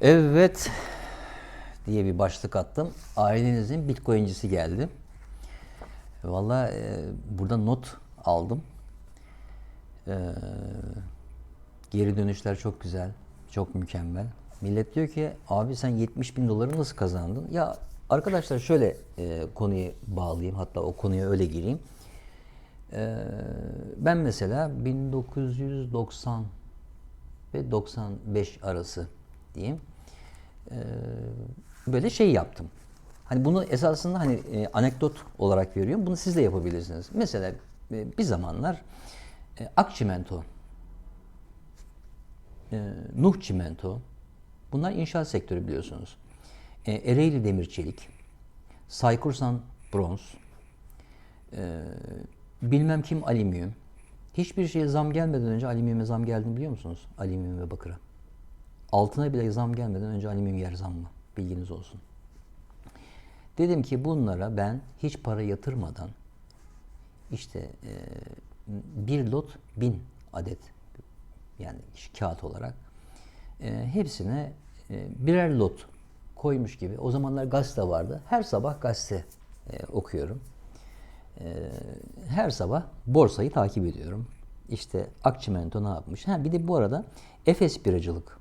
Evet diye bir başlık attım. Ailenizin bitcoincisi geldi. Valla e, burada not aldım. E, geri dönüşler çok güzel, çok mükemmel. Millet diyor ki abi sen 70 bin doları nasıl kazandın? Ya arkadaşlar şöyle e, konuyu bağlayayım hatta o konuya öyle gireyim. E, ben mesela 1990 ve 95 arası diyeyim. Ee, böyle şey yaptım. Hani bunu esasında hani e, anekdot olarak veriyorum. Bunu siz de yapabilirsiniz. Mesela e, bir zamanlar e, Akçimento, e, Nuh Çimento, bunlar inşaat sektörü biliyorsunuz. E, Ereğli Demir Çelik, Saykursan Bronz, e, bilmem kim alüminyum. Hiçbir şeye zam gelmeden önce alüminyuma zam geldiğini biliyor musunuz? Alüminyum ve bakıra. Altına bile zam gelmeden önce alüminyum yer zammı. Bilginiz olsun. Dedim ki bunlara ben hiç para yatırmadan işte e, bir lot bin adet yani kağıt olarak e, hepsine e, birer lot koymuş gibi. O zamanlar gazete vardı. Her sabah gazete e, okuyorum. E, her sabah borsayı takip ediyorum. İşte Akçimento ne yapmış? Ha bir de bu arada Efes biracılık.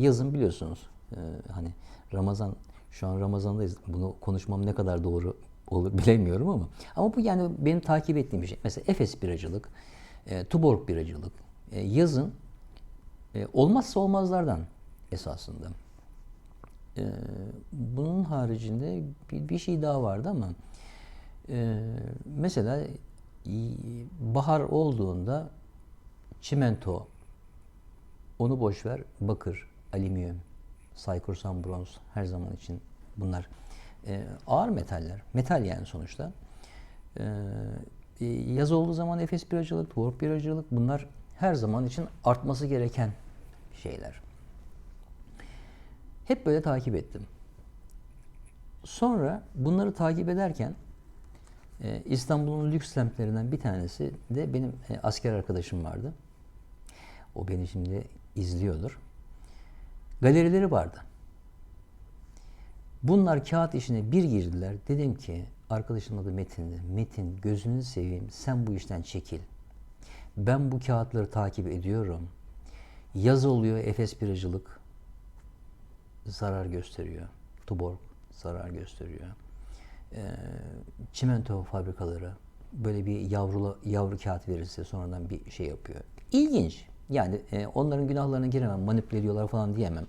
Yazın biliyorsunuz. e, hani Ramazan şu an Ramazan'dayız. Bunu konuşmam ne kadar doğru olur bilemiyorum ama ama bu yani benim takip ettiğim bir şey. Mesela Efes biracılık, e, Tuborg biracılık. E, yazın e, olmazsa olmazlardan esasında. E, bunun haricinde bir, bir şey daha vardı ama e, mesela bahar olduğunda çimento onu boş ver bakır, alüminyum, saykursan bronz her zaman için bunlar e, ağır metaller. Metal yani sonuçta. E, e, yaz olduğu zaman Efes biracılık, Tuborg biracılık bunlar her zaman için artması gereken şeyler. Hep böyle takip ettim. Sonra bunları takip ederken e, İstanbul'un lüks semtlerinden bir tanesi de benim e, asker arkadaşım vardı. O beni şimdi izliyordur. Galerileri vardı. Bunlar kağıt işine bir girdiler. Dedim ki arkadaşım adı Metin'di. Metin gözünü seveyim sen bu işten çekil. Ben bu kağıtları takip ediyorum. Yaz oluyor Efes biracılık zarar gösteriyor. Tuborg zarar gösteriyor. Ee, çimento fabrikaları böyle bir yavrulu yavru kağıt verirse sonradan bir şey yapıyor. İlginç. Yani e, onların günahlarına giremem, manipüle ediyorlar falan diyemem.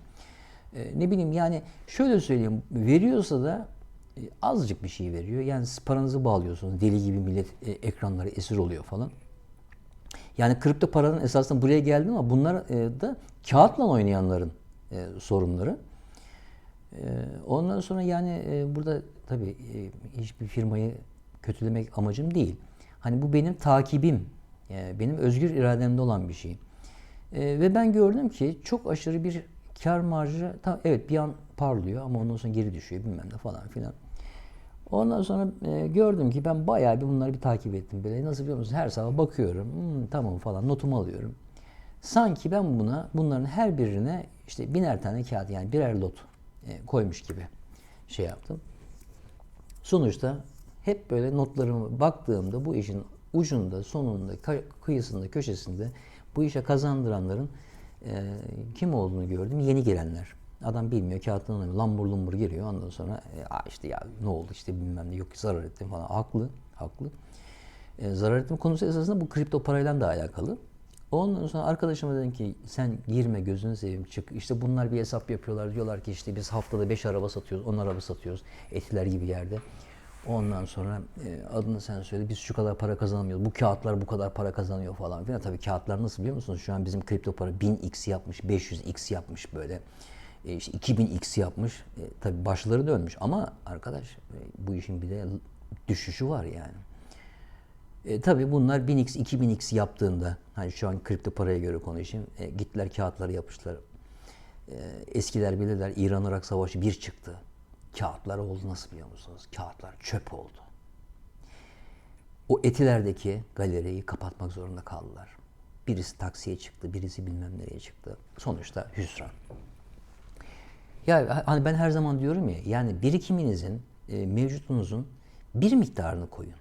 E, ne bileyim yani şöyle söyleyeyim, veriyorsa da e, azıcık bir şey veriyor. Yani siz paranızı bağlıyorsunuz. Deli gibi millet e, ekranları esir oluyor falan. Yani kripto paranın esasında buraya geldi ama bunlar e, da kağıtla oynayanların e, sorunları. E, ondan sonra yani e, burada tabii e, hiçbir firmayı kötülemek amacım değil. Hani bu benim takibim, e, benim özgür irademde olan bir şey. E, ve ben gördüm ki çok aşırı bir kar marjı, tam, evet bir an parlıyor ama ondan sonra geri düşüyor bilmem ne falan filan. Ondan sonra e, gördüm ki ben bayağı bir bunları bir takip ettim. Böyle nasıl biliyor musunuz? Her sabah bakıyorum. "Hmm, tamam falan notumu alıyorum. Sanki ben buna bunların her birine işte biner tane kağıt yani birer lot e, koymuş gibi şey yaptım. Sonuçta hep böyle notlarıma baktığımda bu işin ucunda, sonunda, kıyısında, köşesinde bu işe kazandıranların e, kim olduğunu gördüm. Yeni gelenler. Adam bilmiyor, kağıttan anlamıyor. Lambur lumbur giriyor. Ondan sonra e, işte ya ne oldu işte bilmem ne yok zarar ettim falan. Haklı, haklı. E, zarar ettim konusu esasında bu kripto parayla da alakalı. Ondan sonra arkadaşıma dedim ki sen girme gözünü seveyim çık. İşte bunlar bir hesap yapıyorlar. Diyorlar ki işte biz haftada 5 araba satıyoruz, 10 araba satıyoruz. Etiler gibi yerde. Ondan sonra e, adını sen söyle biz şu kadar para kazanamıyoruz. Bu kağıtlar bu kadar para kazanıyor falan filan. Tabii kağıtlar nasıl biliyor musunuz? Şu an bizim kripto para 1000x yapmış, 500x yapmış böyle. E, işte 2000x yapmış. E, tabii başları dönmüş ama arkadaş e, bu işin bir de düşüşü var yani. E, tabii bunlar 1000x, 2000x yaptığında, hani şu an kripto paraya göre konuşayım, e, gittiler kağıtları yapıştılar. E, eskiler bilirler İran-Irak savaşı bir çıktı. Kağıtlar oldu nasıl biliyor musunuz? Kağıtlar çöp oldu. O etilerdeki galeriyi kapatmak zorunda kaldılar. Birisi taksiye çıktı, birisi bilmem nereye çıktı. Sonuçta hüsran. Ya hani ben her zaman diyorum ya yani birikiminizin, e, mevcutunuzun bir miktarını koyun.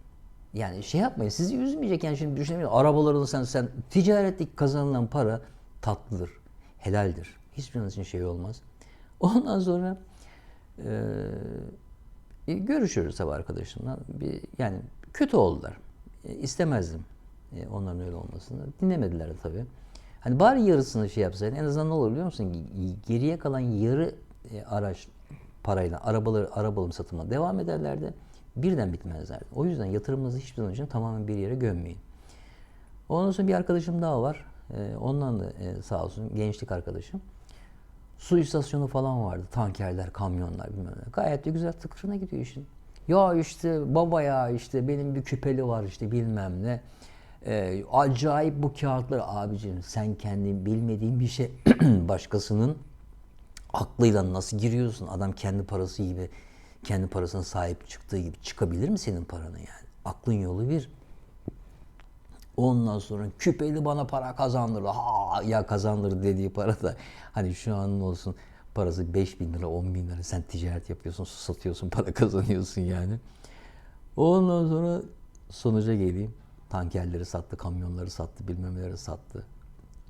Yani şey yapmayın sizi üzmeyecek yani şimdi düşünemeyin arabalarını sen sen ticaretlik kazanılan para tatlıdır, helaldir. Hiçbiriniz için şey olmaz. Ondan sonra e, e, görüşüyoruz tabii arkadaşımla. Bir, yani kötü oldular. E, istemezdim e, onların öyle olmasını. Dinlemediler de tabii. Hani bari yarısını şey yapsaydın en azından ne olur biliyor musun? Geriye kalan yarı e, araç parayla arabaları arabalım satımına devam ederlerdi. Birden bitmezlerdi. O yüzden yatırımınızı hiçbir zaman için tamamen bir yere gömmeyin. Ondan sonra bir arkadaşım daha var. E, ondan da e, sağ olsun gençlik arkadaşım. Su istasyonu falan vardı. Tankerler, kamyonlar bilmem ne. Gayet de güzel tıkırına gidiyor işin. Ya işte baba ya işte benim bir küpeli var işte bilmem ne. Ee, acayip bu kağıtları abicim sen kendin bilmediğin bir şey başkasının aklıyla nasıl giriyorsun? Adam kendi parası gibi kendi parasına sahip çıktığı gibi çıkabilir mi senin paranı yani? Aklın yolu bir. Ondan sonra küpeli bana para kazandırdı. Ha ya kazandırdı dediği para da hani şu an olsun parası 5 bin lira 10 bin lira sen ticaret yapıyorsun su satıyorsun para kazanıyorsun yani. Ondan sonra sonuca geleyim. Tankerleri sattı, kamyonları sattı, bilmem neleri sattı.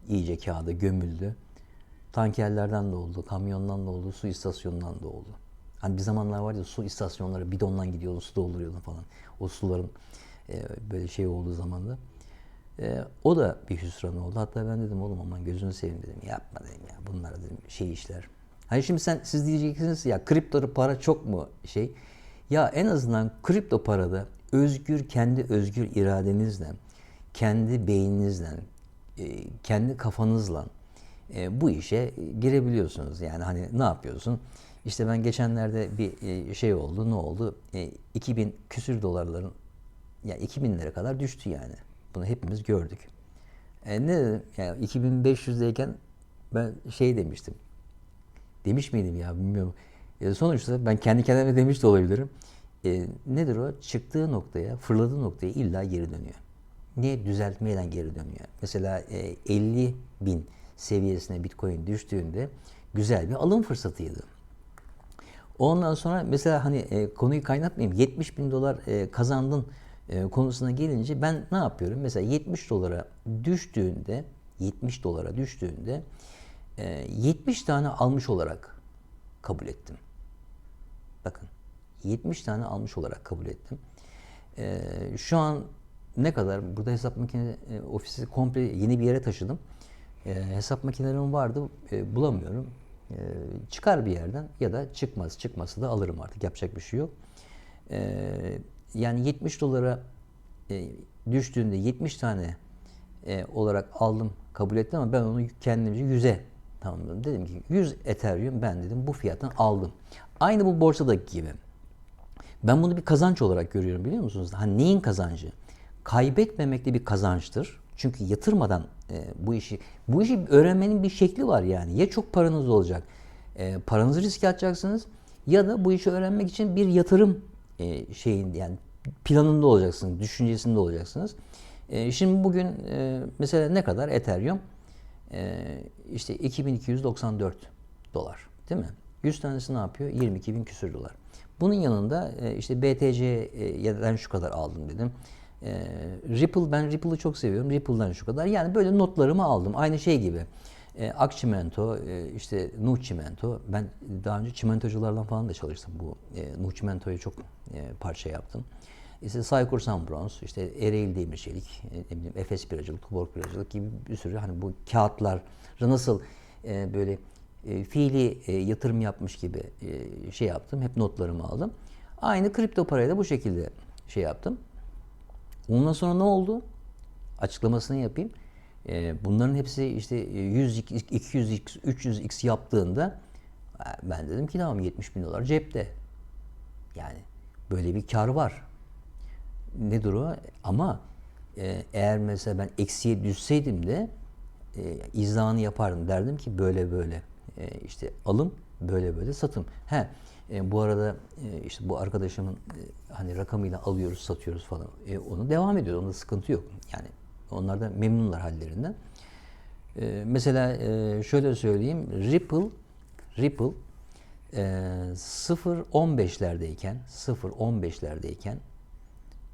İyice kağıda gömüldü. Tankerlerden de oldu, kamyondan da oldu, su istasyonundan da oldu. Hani bir zamanlar var ya su istasyonları bidondan gidiyordun, su dolduruyordun falan. O suların e, böyle şey olduğu zaman da. E, o da bir hüsran oldu. Hatta ben dedim oğlum aman gözünü seveyim dedim. Yapma dedim ya bunlar dedim şey işler. Hani şimdi sen siz diyeceksiniz ya kripto para çok mu şey? Ya en azından kripto parada özgür kendi özgür iradenizle, kendi beyninizle, e, kendi kafanızla e, bu işe girebiliyorsunuz. Yani hani ne yapıyorsun? İşte ben geçenlerde bir e, şey oldu. Ne oldu? E, 2000 küsür dolarların ya 2000 lira kadar düştü yani. Bunu hepimiz gördük. E, ne dedim? Yani 2500'deyken ben şey demiştim. Demiş miydim ya bilmiyorum. E, sonuçta ben kendi kendime demiş de olabilirim. E, nedir o? Çıktığı noktaya, fırladığı noktaya illa geri dönüyor. Niye? Düzeltmeyle geri dönüyor. Mesela e, 50 bin seviyesine Bitcoin düştüğünde güzel bir alım fırsatıydı. Ondan sonra mesela hani e, konuyu kaynatmayayım. 70 bin dolar e, kazandın e, konusuna gelince ben ne yapıyorum? Mesela 70 dolara düştüğünde 70 dolara düştüğünde e, 70 tane almış olarak kabul ettim. Bakın 70 tane almış olarak kabul ettim. E, şu an ne kadar burada hesap makine e, ofisi komple yeni bir yere taşıdım. E, hesap makinelerim vardı e, bulamıyorum. E, çıkar bir yerden ya da çıkmaz çıkması da alırım artık yapacak bir şey yok. E, yani 70 dolara e, düştüğünde 70 tane e, olarak aldım kabul ettim ama ben onu kendimce 100'e tamamladım. Dedim ki 100 Ethereum ben dedim bu fiyattan aldım. Aynı bu borsadaki gibi. Ben bunu bir kazanç olarak görüyorum biliyor musunuz? Hani neyin kazancı? Kaybetmemek de bir kazançtır. Çünkü yatırmadan e, bu işi bu işi öğrenmenin bir şekli var yani. Ya çok paranız olacak, e, paranızı riske atacaksınız ya da bu işi öğrenmek için bir yatırım e, şeyin yani planında olacaksınız, düşüncesinde olacaksınız. E, şimdi bugün e, mesela ne kadar Ethereum? E, işte 2294 dolar değil mi? 100 tanesi ne yapıyor? 22 bin küsür dolar. Bunun yanında e, işte BTC'den şu kadar aldım dedim. E, Ripple, ben Ripple'ı çok seviyorum. Ripple'dan şu kadar. Yani böyle notlarımı aldım. Aynı şey gibi. E, Akçimento, e, işte Nuh Çimento. Ben daha önce çimentoculardan falan da çalıştım. Bu e, Nuh Çimento'yu çok e, parça yaptım. İşte Saykur Sambronz, işte Ereğli Demir Çelik, e, bileyim Efes Biracılık, Tuborg Biracılık gibi bir sürü hani bu kağıtlar nasıl e, böyle e, fiili e, yatırım yapmış gibi e, şey yaptım. Hep notlarımı aldım. Aynı kripto parayı da bu şekilde şey yaptım. Ondan sonra ne oldu? Açıklamasını yapayım. E, bunların hepsi işte 100, 200x, 300x yaptığında e, ben dedim ki tamam 70 bin dolar cepte. Yani böyle bir kar var. Nedir o? Ama e, eğer mesela ben eksiye düşseydim de e, izahını yapardım. Derdim ki böyle böyle e, işte alım böyle böyle satım. He, e, bu arada e, işte bu arkadaşımın e, hani rakamıyla alıyoruz satıyoruz falan. E, onu devam ediyor. Onda sıkıntı yok. Yani onlar da memnunlar hallerinden. E, mesela e, şöyle söyleyeyim. Ripple Ripple Ee, 0.15'lerdeyken 0.15'lerdeyken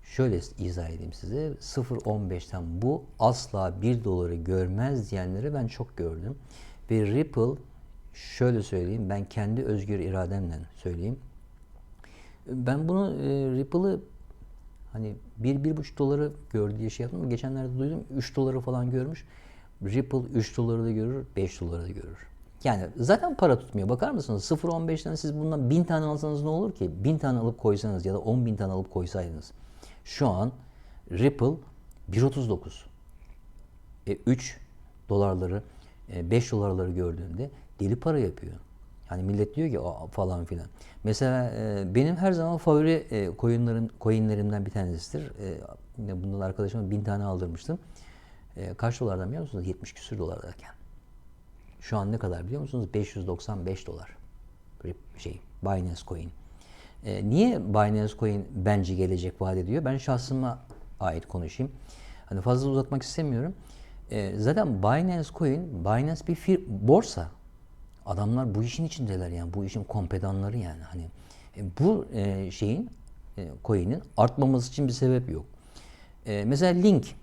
şöyle izah edeyim size 0.15'ten bu asla 1 doları görmez diyenleri ben çok gördüm. Ve Ripple şöyle söyleyeyim ben kendi özgür irademle söyleyeyim. Ben bunu e, Ripple'ı hani 1-1,5 doları gördü diye şey yaptım geçenlerde duydum 3 doları falan görmüş. Ripple 3 doları da görür, 5 doları da görür. Yani zaten para tutmuyor. Bakar mısınız? 0.15'ten siz bundan 1000 tane alsanız ne olur ki? 1000 tane alıp koysanız ya da 10 bin tane alıp koysaydınız. Şu an Ripple 1.39. E, 3 dolarları, e, 5 dolarları gördüğünde deli para yapıyor. Yani millet diyor ki falan filan. Mesela e, benim her zaman favori e, coinlerim, bir tanesidir. E, bundan arkadaşıma bin tane aldırmıştım. E, kaç dolardan biliyor musunuz? 70 küsür dolardayken. Şu an ne kadar biliyor musunuz? 595 dolar. Şey, Binance Coin. E, niye Binance Coin bence gelecek vaat ediyor? Ben şahsıma ait konuşayım. Hani fazla uzatmak istemiyorum. Zaten Binance Coin, Binance bir fir- borsa. Adamlar bu işin içindeler yani. Bu işin kompedanları yani. Hani e, bu e, şeyin, e, artmaması için bir sebep yok. E, mesela Link,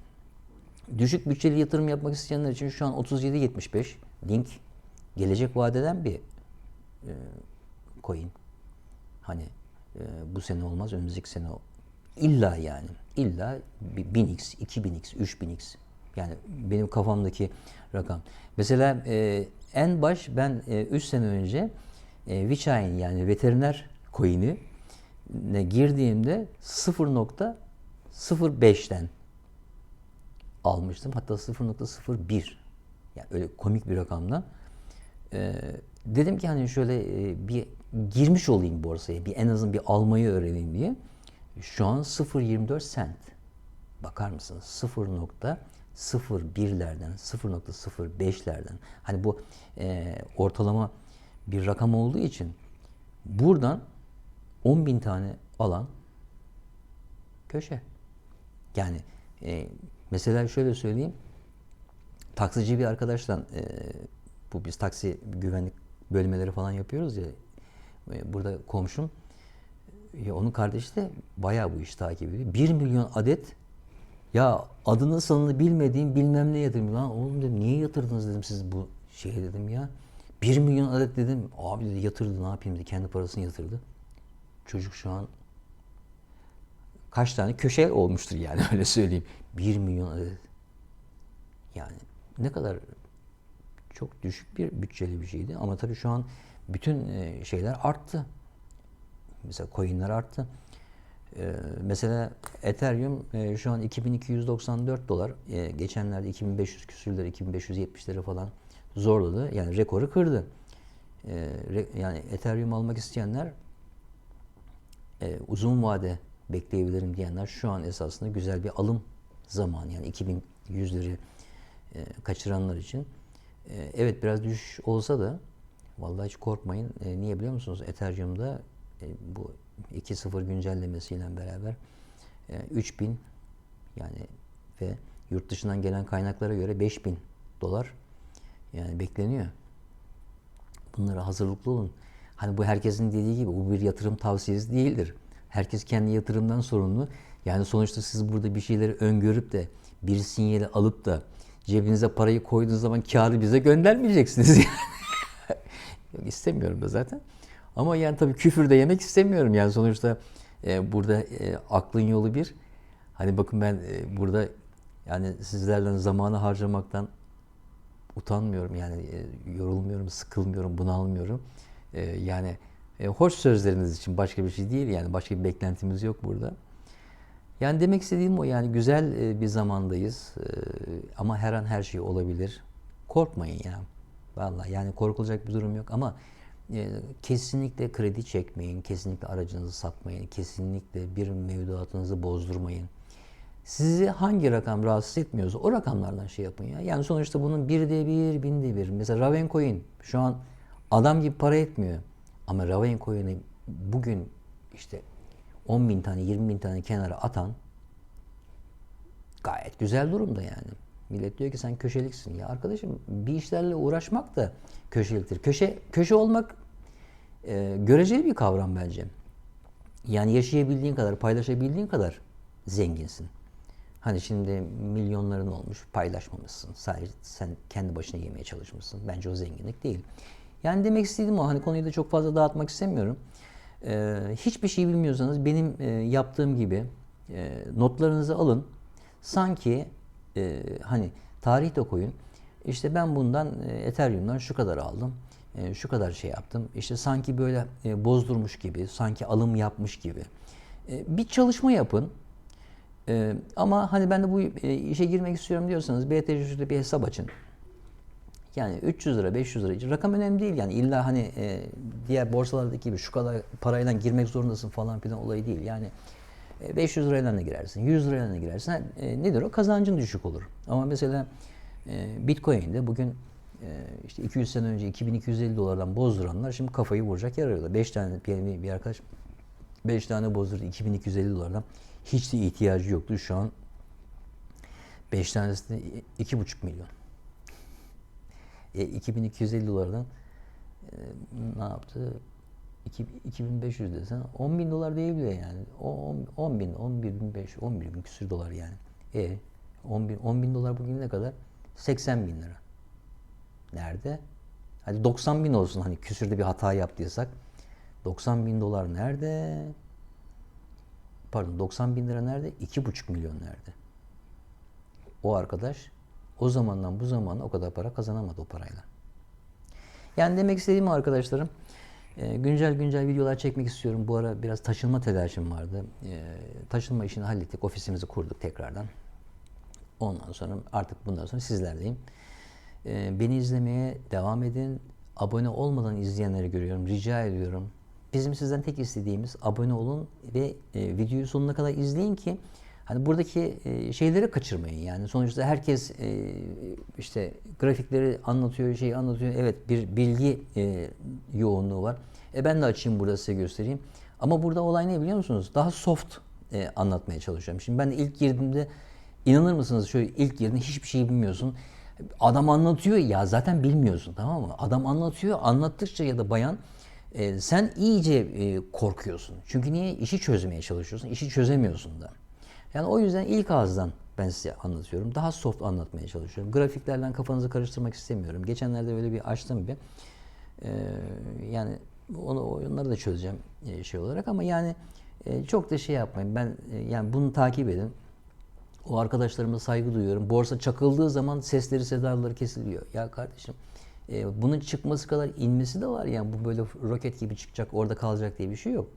düşük bütçeli yatırım yapmak isteyenler için şu an 37.75 Link gelecek vadeden bir e. Hani e, bu sene olmaz, önümüzdeki sene illa yani illa bir 1000x, 2000x, 3000x. Yani benim kafamdaki rakam. Mesela e, en baş ben 3 sene önce e, Vichain yani veteriner coin'i girdiğimde 0.05'ten almıştım. Hatta 0.01 yani öyle komik bir rakamdan. Ee, dedim ki hani şöyle e, bir girmiş olayım borsaya. Bir en azından bir almayı öğreneyim diye. Şu an 0.24 cent. Bakar mısınız? 0.01'lerden, 0.05'lerden. Hani bu e, ortalama bir rakam olduğu için buradan 10 bin tane alan köşe. Yani e, mesela şöyle söyleyeyim. Taksici bir arkadaşla e, bu biz taksi güvenlik bölmeleri falan yapıyoruz ya. e, burada komşum e, onun kardeşi de bayağı bu işi takip ediyor. 1 milyon adet ya adını sanını bilmediğim bilmem ne yatırım. Lan oğlum dedim niye yatırdınız dedim siz bu şeye dedim ya. 1 milyon adet dedim. Abi dedi yatırdı ne yapayım dedi. Kendi parasını yatırdı. Çocuk şu an kaç tane köşe olmuştur yani öyle söyleyeyim. 1 milyon adet. Yani ne kadar çok düşük bir bütçeli bir şeydi ama tabii şu an bütün e, şeyler arttı. Mesela coinler arttı. E, mesela Ethereum e, şu an 2294 dolar. E, geçenlerde 2500 küsürleri, 2570'leri falan zorladı. Yani rekoru kırdı. E, re- yani Ethereum almak isteyenler e, uzun vade bekleyebilirim diyenler şu an esasında güzel bir alım zamanı. Yani 2100'leri e, kaçıranlar için. E, evet biraz düşüş olsa da vallahi hiç korkmayın. E, niye biliyor musunuz? Ethereum'da e, bu 2.0 güncellemesiyle beraber e, 3000 yani ve yurt dışından gelen kaynaklara göre 5000 dolar yani bekleniyor. Bunlara hazırlıklı olun. Hani bu herkesin dediği gibi bu bir yatırım tavsiyesi değildir. Herkes kendi yatırımdan sorumlu. Yani sonuçta siz burada bir şeyleri öngörüp de bir sinyali alıp da cebinize parayı koyduğunuz zaman kârı bize göndermeyeceksiniz. Yok, istemiyorum da zaten. Ama yani tabii küfür de yemek istemiyorum. Yani sonuçta e, burada e, aklın yolu bir. Hani bakın ben e, burada yani sizlerden zamanı harcamaktan utanmıyorum yani e, yorulmuyorum, sıkılmıyorum, bunalmıyorum. E, yani e, hoş sözleriniz için başka bir şey değil yani başka bir beklentimiz yok burada. Yani demek istediğim o yani güzel e, bir zamandayız E, ama her an her şey olabilir. Korkmayın ya. Vallahi yani korkulacak bir durum yok ama kesinlikle kredi çekmeyin, kesinlikle aracınızı satmayın, kesinlikle bir mevduatınızı bozdurmayın. Sizi hangi rakam rahatsız etmiyorsa o rakamlardan şey yapın ya. Yani sonuçta bunun birde bir, binde bir. Mesela Ravencoin şu an adam gibi para etmiyor. Ama Ravencoin'i bugün işte 10 bin tane, 20 bin tane kenara atan gayet güzel durumda yani. Millet diyor ki sen köşeliksin. Ya arkadaşım bir işlerle uğraşmak da köşeliktir. Köşe köşe olmak e, göreceli bir kavram bence. Yani yaşayabildiğin kadar, paylaşabildiğin kadar zenginsin. Hani şimdi milyonların olmuş, paylaşmamışsın. Sadece sen kendi başına yemeye çalışmışsın. Bence o zenginlik değil. Yani demek istediğim o. Hani konuyu da çok fazla dağıtmak istemiyorum. Ee, hiçbir şey bilmiyorsanız benim e, yaptığım gibi e, notlarınızı alın. Sanki e, hani tarih de koyun. İşte ben bundan e, Ethereum'dan şu kadar aldım. E, şu kadar şey yaptım. İşte sanki böyle e, bozdurmuş gibi, sanki alım yapmış gibi. E, bir çalışma yapın. Ama hani ben de bu işe girmek istiyorum diyorsanız BTC'de bir hesap açın. Yani 300 lira, 500 lira rakam önemli değil. Yani illa hani diğer borsalardaki gibi şu kadar parayla girmek zorundasın falan filan olayı değil. Yani e, 500 lirayla da girersin, 100 lirayla da girersin. E, nedir o? Kazancın düşük olur. Ama mesela e, Bitcoin'de bugün işte 200 sene önce 2250 dolardan bozduranlar şimdi kafayı vuracak yer arıyorlar. 5 tane bir, bir arkadaş 5 tane bozdurdu 2250 dolardan. Hiç de ihtiyacı yoktu. Şu an 5 tanesi de 2,5 milyon. E, 2250 dolardan e, ne yaptı? 2, 2500 desen 10 bin dolar diyebiliyor yani. O 10, 10 bin, 11 bin 5, 11 bin küsür dolar yani. E 10 bin, 10 bin dolar bugün ne kadar? 80 bin lira. Nerede? Hadi 90 bin olsun hani küsürde bir hata yaptıysak. 90 bin dolar nerede? Pardon 90 bin lira nerede? 2,5 milyon nerede? O arkadaş o zamandan bu zamana o kadar para kazanamadı o parayla. Yani demek istediğim arkadaşlarım e, güncel güncel videolar çekmek istiyorum. Bu ara biraz taşınma telaşım vardı. E, taşınma işini hallettik. Ofisimizi kurduk tekrardan. Ondan sonra artık bundan sonra sizlerdeyim. E, beni izlemeye devam edin. Abone olmadan izleyenleri görüyorum. Rica ediyorum. Bizim sizden tek istediğimiz abone olun ve e, videoyu sonuna kadar izleyin ki hani buradaki e, şeyleri kaçırmayın. Yani sonuçta herkes e, işte grafikleri anlatıyor, şeyi anlatıyor. Evet bir bilgi e, yoğunluğu var. E ben de açayım burada size göstereyim. Ama burada olay ne biliyor musunuz? Daha soft anlatmaya çalışıyorum. Şimdi ben ilk girdiğimde inanır mısınız şöyle ilk girdiğinde hiçbir şey bilmiyorsun. Adam anlatıyor ya zaten bilmiyorsun tamam mı? Adam anlatıyor anlattıkça ya da bayan e, sen iyice e, korkuyorsun. Çünkü niye? İşi çözmeye çalışıyorsun. İşi çözemiyorsun da. Yani o yüzden ilk ağızdan ben size anlatıyorum. Daha soft anlatmaya çalışıyorum. Grafiklerden kafanızı karıştırmak istemiyorum. Geçenlerde böyle bir açtım bir. Ee, yani onu oyunları da çözeceğim e, şey olarak ama yani e, çok da şey yapmayın. Ben e, yani bunu takip edin. O arkadaşlarıma saygı duyuyorum. Borsa çakıldığı zaman sesleri sedaları kesiliyor. Ya kardeşim e, bunun çıkması kadar inmesi de var yani bu böyle roket gibi çıkacak orada kalacak diye bir şey yok.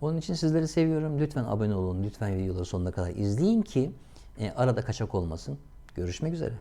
Onun için sizleri seviyorum. Lütfen abone olun. Lütfen videoları sonuna kadar izleyin ki e, arada kaçak olmasın. Görüşmek üzere.